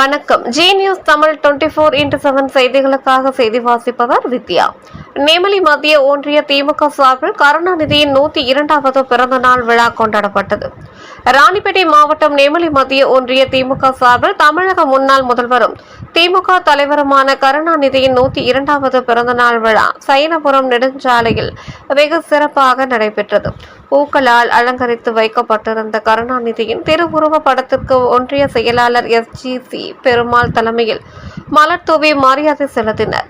வணக்கம். Zee News Tamil twenty four into seven செய்திகளுக்காக செய்தி வாசிப்பவர் வித்யா. நெமலி மத்திய ஒன்றிய திமுக சார்பில் கருணாநிதியின் நூத்தி இரண்டாவது பிறந்த நாள் விழா கொண்டாடப்பட்டது. ராணிப்பேட்டை மாவட்டம் நெமலி மத்திய ஒன்றிய திமுக சார்பில் தமிழக முன்னாள் முதல்வரும் திமுக தலைவருமான கருணாநிதியின் நூத்தி இரண்டாவது பிறந்த நாள் விழா சைனபுரம் நெடுஞ்சாலையில் வெகு சிறப்பாக நடைபெற்றது. பூக்களால் அலங்கரித்து வைக்கப்பட்டிருந்த கருணாநிதியின் திருவுருவ படத்திற்கு ஒன்றிய செயலாளர் எஸ். ஜி. சி. பெருமாள் தலைமையில் மலர் தூவி மரியாதை செலுத்தினர்.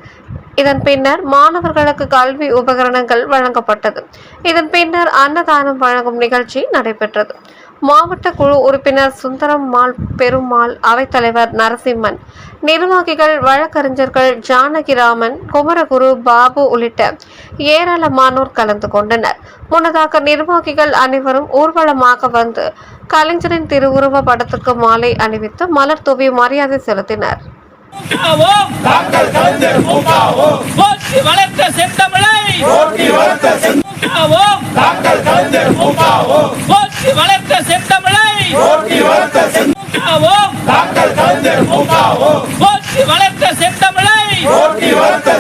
இதன் பின்னர் மாணவர்களுக்கு கல்வி உபகரணங்கள் வழங்கப்பட்டது. இதன் பின்னர் அன்னதானம் வழங்கும் நிகழ்ச்சி நடைபெற்றது. மாவட்ட குழு உறுப்பினர் சுந்தரம் மால் பெருமாள் அவைத்தலைவர் நரசிம்மன் நிர்வாகிகள் வழக்கறிஞர்கள் ஜானகிராமன் குமரகுரு பாபு உள்ளிட்ட ஏராளமானோர் கலந்து கொண்டனர். முன்னதாக நிர்வாகிகள் அனைவரும் ஊர்வலமாக வந்து கலைஞரின் திருவுருவ படத்துக்கு மாலை அணிவித்து மலர் தூவி மரியாதை செலுத்தினர். வளர்த்த செந்தமிழை! வளர்த்த செந்